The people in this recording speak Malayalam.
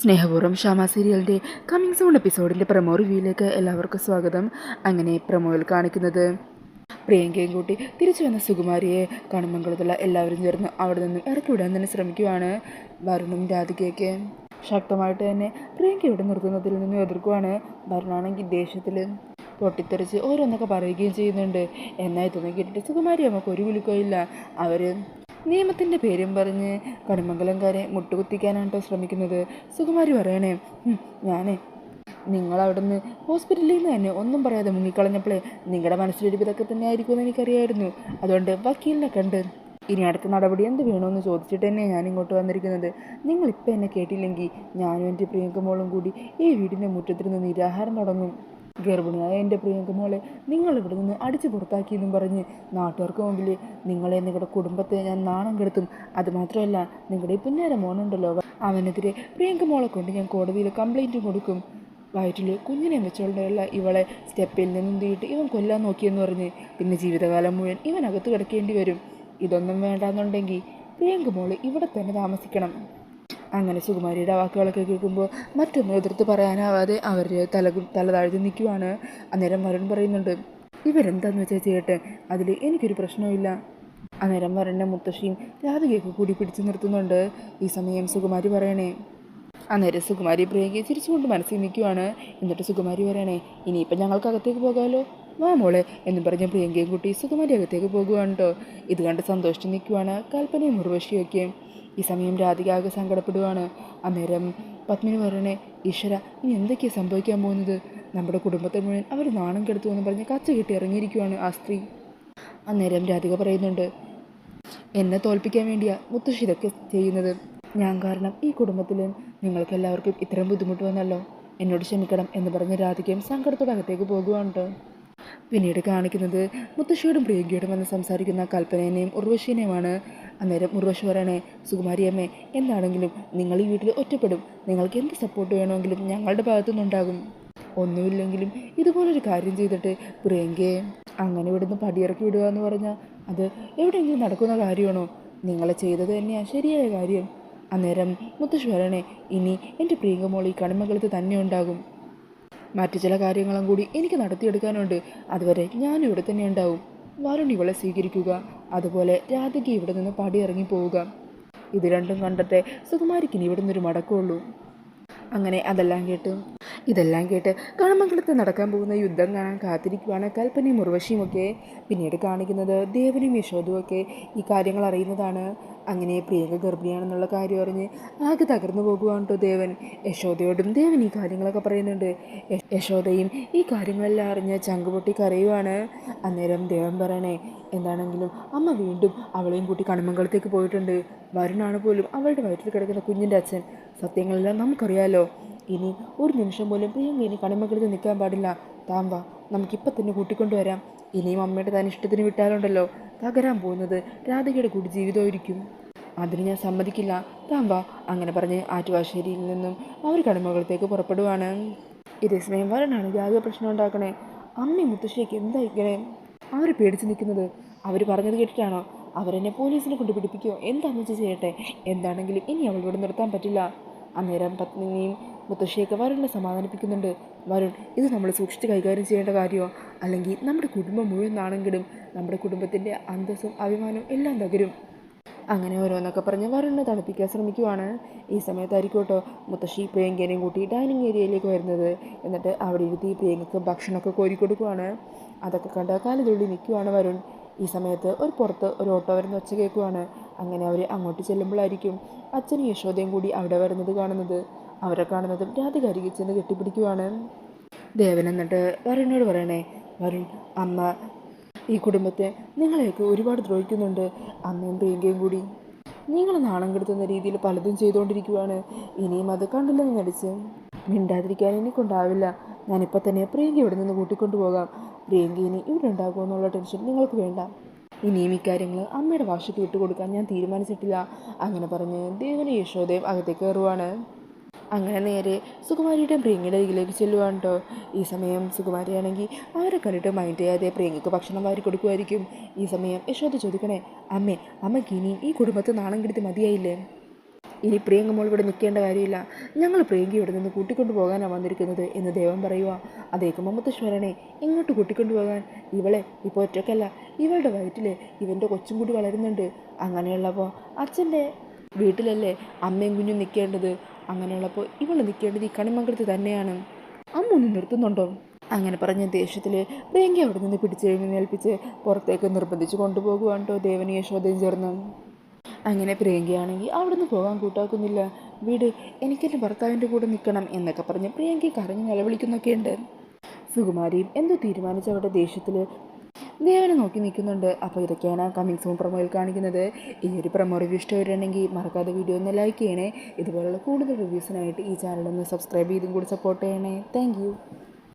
സ്നേഹപൂർവം ഷാമ സീരിയലിന്റെ കമ്മിങ് സോൺ എപ്പിസോഡിന്റെ പ്രമോ റിവ്യൂയിലേക്ക് എല്ലാവർക്കും സ്വാഗതം. അങ്ങനെ പ്രമോയിൽ കാണിക്കുന്നത് പ്രിയങ്കയും കൂട്ടി തിരിച്ചു വന്ന സുകുമാരിയെ കണമംഗളത്തുള്ള എല്ലാവരും ചേർന്ന് അവിടെ നിന്നും ഇറക്കി വിടാൻ തന്നെ ശ്രമിക്കുവാണ് വരുണും രാധികയൊക്കെ. ശക്തമായിട്ട് തന്നെ പ്രിയങ്കയുടെ നിർത്തുന്നതിൽ നിന്നും എതിർക്കുവാണ് വരുണാണെങ്കിൽ ദേഷ്യത്തിൽ പൊട്ടിത്തെറിച്ച് ഓരോന്നൊക്കെ പറയുകയും ചെയ്യുന്നുണ്ട്. എന്നാൽ ഇതൊന്നും കേട്ടിട്ട് സുകുമാരി നമുക്ക് ഒരു വിളിക്കുകയില്ല അവർ നിയമത്തിന്റെ പേരും പറഞ്ഞ് കടുമംഗലംകാരെ മുട്ടുകുത്തിക്കാനാണ് ശ്രമിക്കുന്നത്. സുകുമാരി പറയണേ ഞാനേ നിങ്ങൾ അവിടുന്ന് ഹോസ്പിറ്റലിൽ നിന്ന് തന്നെ ഒന്നും പറയാതെ മുങ്ങിക്കളഞ്ഞപ്പോഴേ നിങ്ങളുടെ മനസ്സിലൊരു ഇതൊക്കെ തന്നെ ആയിരിക്കുമെന്ന് എനിക്കറിയായിരുന്നു. അതുകൊണ്ട് വക്കീലിനെ കണ്ട് ഇനി അടുത്ത നടപടി എന്ത് വേണമെന്ന് ചോദിച്ചിട്ട് തന്നെ ഞാൻ ഇങ്ങോട്ട് വന്നിരിക്കുന്നത്. നിങ്ങളിപ്പോൾ എന്നെ കേട്ടില്ലെങ്കിൽ ഞാനും എന്റെ പ്രിയങ്കമോളും കൂടി ഈ വീടിന്റെ മുറ്റത്തിൽ നിന്ന് നിരാഹാരം തുടങ്ങും ഗർഭിണിയായ എന്റെ പ്രിയങ്കമോളെ നിങ്ങൾ ഇവിടെ നിന്ന് അടിച്ചു പുറത്താക്കിയെന്നും പറഞ്ഞ് നാട്ടുകാർക്ക് മുമ്പിൽ നിങ്ങളെ നിങ്ങളുടെ കുടുംബത്തെ ഞാൻ നാണം കെടുത്തും. അതുമാത്രമല്ല നിങ്ങളുടെ പുന്നേര മോനുണ്ടല്ലോ അവനെതിരെ പ്രിയങ്ക മോളെ കൊണ്ട് ഞാൻ കോടതിയിൽ കംപ്ലൈന്റും കൊടുക്കും. വയറ്റിൽ കുഞ്ഞിനെ വെച്ചുകൊണ്ടുള്ള ഇവളെ സ്റ്റെപ്പിൽ നിന്നും തീയിട്ട് ഇവൻ കൊല്ലാൻ നോക്കിയെന്ന് പറഞ്ഞ് പിന്നെ ജീവിതകാലം മുഴുവൻ ഇവനകത്ത് കിടക്കേണ്ടി വരും. ഇതൊന്നും വേണ്ടാന്നുണ്ടെങ്കിൽ പ്രിയങ്ക മോൾ ഇവിടെ തന്നെ താമസിക്കണം. അങ്ങനെ സുകുമാരിയുടെ വാക്കുകളൊക്കെ കേൾക്കുമ്പോൾ മറ്റൊന്നും എതിർത്ത് പറയാനാവാതെ അവർ തല തല താഴ്ത്തി നിൽക്കുവാണ്. അന്നേരം വരുൺ പറയുന്നുണ്ട് ഇവരെന്താന്ന് വെച്ചാൽ ചെയ്യട്ടെ? അതിൽ എനിക്കൊരു പ്രശ്നവുമില്ല അന്നേരം വരന്റെ മുത്തശ്ശിയും രാധികയൊക്കെ കൂടി പിടിച്ചു നിർത്തുന്നുണ്ട്. ഈ സമയം സുകുമാരി പറയണേ അന്നേരം സുകുമാരി പ്രിയങ്കി ചിരിച്ചുകൊണ്ട് മനസ്സിൽ നിൽക്കുവാണ്. എന്നിട്ട് സുകുമാരി പറയണേ ഇനിയിപ്പം ഞങ്ങൾക്ക് അകത്തേക്ക് പോകാമല്ലോ വാ മോളെ എന്ന് പറഞ്ഞ പ്രിയങ്കയും കുട്ടി സുകുമാരി അകത്തേക്ക് പോകുവാണ് കേട്ടോ ഇത് കണ്ട് സന്തോഷിച്ച് നിൽക്കുവാണ് കൽപ്പനയും മുറുവശിയൊക്കെ ഈ സമയം രാധിക ആകെ സങ്കടപ്പെടുവാണ്. അന്നേരം പത്മിനി പറയണേ ഈശ്വര ഇനി എന്തൊക്കെയാണ് സംഭവിക്കാൻ പോകുന്നത്? നമ്മുടെ കുടുംബത്തെ മുഴുവൻ അവർ നാണം കെടുത്തു എന്ന് പറഞ്ഞ് കച്ച കെട്ടി ഇറങ്ങിയിരിക്കുവാണ് ആ സ്ത്രീ. അന്നേരം രാധിക പറയുന്നുണ്ട് എന്നെ തോൽപ്പിക്കാൻ വേണ്ടിയാ മുത്തശ്ശി ഇതൊക്കെ ചെയ്യുന്നത്. ഞാൻ കാരണം ഈ കുടുംബത്തിൽ നിങ്ങൾക്കെല്ലാവർക്കും ഇത്രയും ബുദ്ധിമുട്ട് വന്നല്ലോ. എന്നോട് ക്ഷമിക്കണം എന്ന് പറഞ്ഞ് രാധികയും സങ്കടത്തോടെ അകത്തേക്ക് പോകുവാണ്. ട്ടോ. പിന്നീട് കാണിക്കുന്നത് മുത്തശ്ശിയോടും പ്രിയങ്കയോടും വന്ന് സംസാരിക്കുന്ന കൽപ്പനേനെയും ഉർവശീനെയുമാണ്. അന്നേരം ഉർവശി പറയണേ സുകുമാരിയമ്മേ എന്താണെങ്കിലും നിങ്ങൾ ഈ വീട്ടിൽ ഒറ്റപ്പെടും. നിങ്ങൾക്ക് എന്ത് സപ്പോർട്ട് വേണമെങ്കിലും ഞങ്ങളുടെ ഭാഗത്തുനിന്നുണ്ടാകും. ഒന്നുമില്ലെങ്കിലും ഇതുപോലൊരു കാര്യം ചെയ്തിട്ട് പ്രിയങ്കയെ അങ്ങനെ ഇവിടുന്ന് പടിയിറക്കി വിടുക എന്ന് പറഞ്ഞാൽ അത് എവിടെയെങ്കിലും നടക്കുന്ന കാര്യമാണോ? നിങ്ങളെ ചെയ്തത് തന്നെയാണ് ശരിയായ കാര്യം. അന്നേരം പറയണേ ഇനി എന്റെ പ്രിയങ്കമോൾ ഈ കണിമകളത്ത് തന്നെ ഉണ്ടാകും. മറ്റു ചില കാര്യങ്ങളും കൂടി എനിക്ക് നടത്തിയെടുക്കാനുണ്ട്. അതുവരെ ഞാനും ഇവിടെ തന്നെ ഉണ്ടാവും. വരുൺ ഇവളെ സ്വീകരിക്കുക. അതുപോലെ രാധിക ഇവിടെ നിന്ന് പടിയിറങ്ങി പോവുക. ഇത് രണ്ടും കണ്ടത്തെ സുകുമാരിക്ക് ഇനി ഇവിടെ നിന്നൊരു മടക്കമുള്ളൂ അങ്ങനെ അതെല്ലാം കേട്ട് ഇതെല്ലാം കേട്ട് കളമംഗലത്ത് നടക്കാൻ പോകുന്ന യുദ്ധം കാണാൻ കാത്തിരിക്കുവാണ് കൽപ്പനയും ഉർവശിയും ഒക്കെ. പിന്നീട് കാണിക്കുന്നത് ദേവനും യശോദും ഒക്കെ ഈ കാര്യങ്ങൾ അറിയുന്നതാണ്. അങ്ങനെ പ്രിയങ്ക ഗർഭിണിയാണെന്നുള്ള കാര്യം അറിഞ്ഞ് ആകെ തകർന്നു പോകുവാണ് കേട്ടോ ദേവൻ. യശോദയോടും ദേവൻ ഈ കാര്യങ്ങളൊക്കെ പറയുന്നുണ്ട്. യശോദയും ഈ കാര്യങ്ങളെല്ലാം അറിഞ്ഞ് ചങ്കുപൊട്ടി കരയുവാണ്. അന്നേരം ദേവൻ പറയണേ എന്താണെങ്കിലും അമ്മ വീണ്ടും അവളെയും കൂട്ടി കണമംഗലത്തേക്ക് പോയിട്ടുണ്ട്. വരുണാണ് പോലും അവളുടെ വയറ്റിൽ കിടക്കുന്ന കുഞ്ഞിന്റെ അച്ഛൻ. സത്യങ്ങളെല്ലാം നമുക്കറിയാലോ. ഇനി ഒരു നിമിഷം പോലും പ്രിയങ്ക ഇനി കണമംഗളത്തിൽ നിൽക്കാൻ പാടില്ല. താൻ വാ നമുക്കിപ്പം തന്നെ കൂട്ടിക്കൊണ്ടുവരാം. ഇനിയും അമ്മയുടെ താൻ ഇഷ്ടത്തിന് വിട്ടാലുണ്ടല്ലോ. തകരാൻ പോകുന്നത് രാധികയുടെ കൂടി ജീവിതമായിരിക്കും അതിന് ഞാൻ സമ്മതിക്കില്ല. താമ്പ അങ്ങനെ പറഞ്ഞ് ആറ്റുവാശ്ശേരിയിൽ നിന്നും അവർ കടമകളത്തേക്ക് പുറപ്പെടുവാണ്. ഇതേ സമയം വരണാണ് ആകെ പ്രശ്നം ഉണ്ടാക്കണേ. അമ്മി മുത്തശ്ശേക്ക് എന്താ ഇങ്ങനെ? അവർ പേടിച്ച് നിൽക്കുന്നത്. അവർ പറഞ്ഞത് കേട്ടിട്ടാണോ? അവരെന്നെ പോലീസിനെ കൊണ്ട് പിടിപ്പിക്കുകയോ എന്താണെന്ന് വെച്ച് ചെയ്യട്ടെ? എന്താണെങ്കിലും ഇനി അവളോട് നിർത്താൻ പറ്റില്ല. അന്നേരം പത്നിനെയും മുത്തശ്ശിയൊക്കെ വരുണിനെ സമാധാനിപ്പിക്കുന്നുണ്ട്. വരുൺ ഇത് നമ്മൾ സൂക്ഷിച്ച് കൈകാര്യം ചെയ്യേണ്ട കാര്യമോ അല്ലെങ്കിൽ നമ്മുടെ കുടുംബം മുഴുവൻ നാണെങ്കിലും നമ്മുടെ കുടുംബത്തിന്റെ അന്തസ്സും അഭിമാനവും എല്ലാം തകരും. അങ്ങനെ ഓരോന്നൊക്കെ പറഞ്ഞ് വരുണിനെ തണുപ്പിക്കാൻ ശ്രമിക്കുവാണ്. ഈ സമയത്തായിരിക്കും കേട്ടോ മുത്തശ്ശി പ്രിയങ്കേനെയും കൂട്ടി ഡൈനിങ് ഏരിയയിലേക്ക് വരുന്നത്. എന്നിട്ട് അവിടെ ഇരുത്തി പ്രിയങ്കക്ക് ഭക്ഷണമൊക്കെ കോരി കൊടുക്കുവാണ്. അതൊക്കെ കണ്ട് കാലതുള്ളി നിൽക്കുവാണ് വരുൺ. ഈ സമയത്ത് ഒരു പുറത്ത് ഒരു ഓട്ടോ വരുന്ന ഒച്ച കേൾക്കുവാണ്. അങ്ങനെ അവർ അങ്ങോട്ട് ചെല്ലുമ്പോഴായിരിക്കും അച്ഛനും യശോദയും കൂടി അവിടെ വരുന്നത് കാണുന്നത്. അവരെ കാണുന്നത് രാധിക അരികിൽ ചെന്ന് കെട്ടിപ്പിടിക്കുവാണ്. ദേവൻ എന്നിട്ട് വരുണിനോട് പറയണേ വരുൺ അമ്മ ഈ കുടുംബത്തെ നിങ്ങളെയൊക്കെ ഒരുപാട് ദ്രോഹിക്കുന്നുണ്ട്. അമ്മയും പ്രിയങ്കയും കൂടി. നിങ്ങൾ നാണം കെടുത്തുന്ന രീതിയിൽ പലതും ചെയ്തുകൊണ്ടിരിക്കുകയാണ് ഇനിയും അത് കണ്ടില്ലെന്ന് നടിച്ച്. മിണ്ടാതിരിക്കാൻ എനിക്കുണ്ടാവില്ല ഞാനിപ്പോൾ തന്നെ പ്രിയങ്ക ഇവിടെ നിന്ന് കൂട്ടിക്കൊണ്ടുപോകാം. പ്രിയങ്ക ഇനി ഇവിടെ ഉണ്ടാകുമോ എന്നുള്ള ടെൻഷൻ നിങ്ങൾക്ക് വേണ്ട. ഇനിയും ഇക്കാര്യങ്ങൾ അമ്മയുടെ വാശിക്ക് വിട്ടുകൊടുക്കാൻ ഞാൻ തീരുമാനിച്ചിട്ടില്ല അങ്ങനെ പറഞ്ഞ് ദേവന് യശോദയും അകത്തേക്ക് കയറുവാണ്. അങ്ങനെ നേരെ സുകുമാരിയുടെ പ്രിയങ്കയുടെ അരികിലേക്ക് ചെല്ലുവാണ് കേട്ടോ ഈ സമയം സുകുമാരിയാണെങ്കിൽ ആരെ കണ്ടിട്ട് മൈൻഡ് ചെയ്യാതെ പ്രിയങ്കയ്ക്ക് ഭക്ഷണം വാരി കൊടുക്കുമായിരിക്കും ഈ സമയം യശോദ ചോദിക്കണേ അമ്മേ അമ്മയ്ക്ക് ഇനിയും ഈ കുടുംബത്തെ നാണം കെടുത്തി മതിയായില്ലേ? ഇനി പ്രിയങ്ക മോൾ ഇവിടെ നിൽക്കേണ്ട കാര്യമില്ല. ഞങ്ങൾ പ്രിയങ്ക ഇവിടെ നിന്ന് കൂട്ടിക്കൊണ്ടു പോകാനാണ് വന്നിരിക്കുന്നത് എന്ന് ദേവൻ പറയുക അതേക്കുമ്പോൾ മമ്മത്തശ്വരനെ ഇങ്ങോട്ട് കൂട്ടിക്കൊണ്ടു പോകാൻ ഇവളെ ഇപ്പോൾ ഒറ്റക്കല്ല. ഇവളുടെ വയറ്റിൽ ഇവന്റെ കൊച്ചും കൂടി വളരുന്നുണ്ട്. അങ്ങനെയുള്ളപ്പോൾ അച്ഛന്റെ വീട്ടിലല്ലേ അമ്മയും കുഞ്ഞും നിൽക്കേണ്ടത് അങ്ങനെയുള്ളപ്പോൾ ഇവൾ നിൽക്കേണ്ടത് ഈ കണിമംഗലത്ത് തന്നെയാണ്. അമ്മ ഒന്ന് നിർത്തുന്നുണ്ടോ? അങ്ങനെ പറഞ്ഞ ദേഷ്യത്തിൽ പ്രിയങ്ക അവിടെ നിന്ന് പിടിച്ചെഴുന്നേൽപ്പിച്ച് പുറത്തേക്ക് നിർബന്ധിച്ച് കൊണ്ടുപോകുവാണ് കേട്ടോ ദേവനി യശോദയും ചേർന്ന്. അങ്ങനെ പ്രിയങ്കയാണെങ്കിൽ അവിടുന്ന് പോകാൻ കൂട്ടാക്കുന്നില്ല. വീട് എനിക്കെന്റെ ഭർത്താവിന്റെ കൂടെ നിൽക്കണം എന്നൊക്കെ പറഞ്ഞ് പ്രിയങ്ക കരഞ്ഞ് നിലവിളിക്കുന്നൊക്കെയുണ്ട്. സുകുമാരിയും എന്തോ തീരുമാനിച്ച അവിടെ ദേഷ്യത്തിൽ ദേവനെ നോക്കി നിൽക്കുന്നുണ്ട്. അപ്പോൾ ഇതൊക്കെയാണ് കമ്മിങ് സൂൺ പ്രൊമോയിൽ കാണിക്കുന്നത്. ഈ ഒരു പ്രൊമോ റിവ്യൂ ഇഷ്ടമായിട്ടുണ്ടെങ്കിൽ മറക്കാതെ വീഡിയോ ഒന്ന് ലൈക്ക് ചെയ്യണേ. ഇതുപോലുള്ള കൂടുതൽ റിവ്യൂസിനായിട്ട് ഈ ചാനലൊന്ന് സബ്സ്ക്രൈബ് ചെയ്തും കൂടി സപ്പോർട്ട് ചെയ്യണേ. താങ്ക്